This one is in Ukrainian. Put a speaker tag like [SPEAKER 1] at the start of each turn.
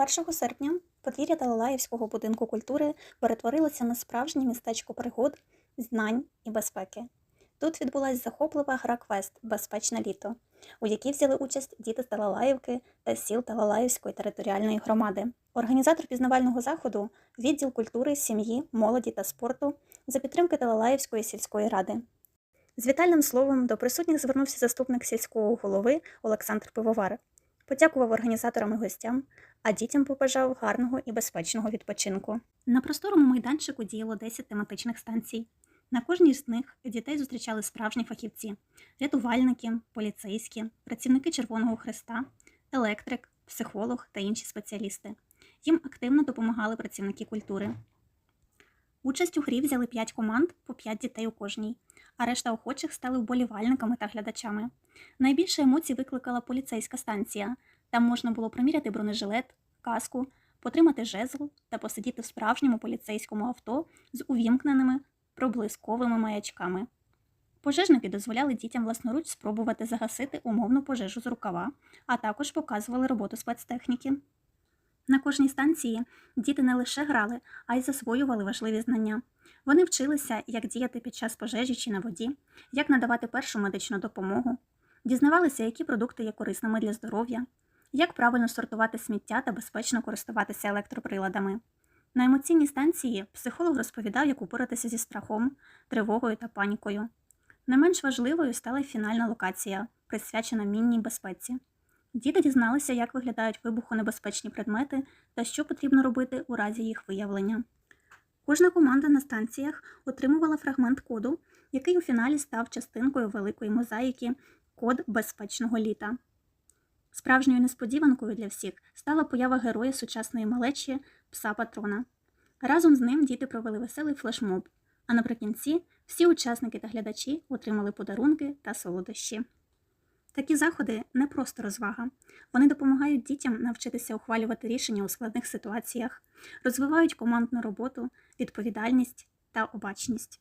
[SPEAKER 1] 1 серпня подвір'я Талалаївського будинку культури перетворилося на справжнє містечко пригод, знань і безпеки. Тут відбулася захоплива гра квест Безпечне літо, у якій взяли участь діти з Талалаївки та сіл Талалаївської територіальної громади. Організатор пізнавального заходу відділ культури, сім'ї, молоді та спорту за підтримки Талалаївської сільської ради. З вітальним словом до присутніх звернувся заступник сільського голови Олександр Пивовар. Подякував організаторам і гостям, а дітям побажав гарного і безпечного відпочинку. На просторому майданчику діяло 10 тематичних станцій. На кожній з них дітей зустрічали справжні фахівці: рятувальники, поліцейські, працівники Червоного Хреста, електрик, психолог та інші спеціалісти. Їм активно допомагали працівники культури. Участь у грі взяли 5 команд по 5 дітей у кожній, а решта охочих стали вболівальниками та глядачами. Найбільше емоцій викликала поліцейська станція. Там можна було приміряти бронежилет, каску, потримати жезл та посидіти в справжньому поліцейському авто з увімкненими проблисковими маячками. Пожежники дозволяли дітям власноруч спробувати загасити умовну пожежу з рукава, а також показували роботу спецтехніки. На кожній станції діти не лише грали, а й засвоювали важливі знання. Вони вчилися, як діяти під час пожежі чи на воді, як надавати першу медичну допомогу, дізнавалися, які продукти є корисними для здоров'я, як правильно сортувати сміття та безпечно користуватися електроприладами. На емоційній станції психолог розповідав, як упоратися зі страхом, тривогою та панікою. Не менш важливою стала й фінальна локація, присвячена мінній безпеці. Діти дізналися, як виглядають вибухонебезпечні предмети та що потрібно робити у разі їх виявлення. Кожна команда на станціях отримувала фрагмент коду, який у фіналі став частинкою великої мозаїки Код безпечного літа. Справжньою несподіванкою для всіх стала поява героя сучасної малечі пса патрона. Разом з ним діти провели веселий флешмоб, а наприкінці всі учасники та глядачі отримали подарунки та солодощі. Такі заходи не просто розвага. Вони допомагають дітям навчитися ухвалювати рішення у складних ситуаціях, розвивають командну роботу, відповідальність та обачність.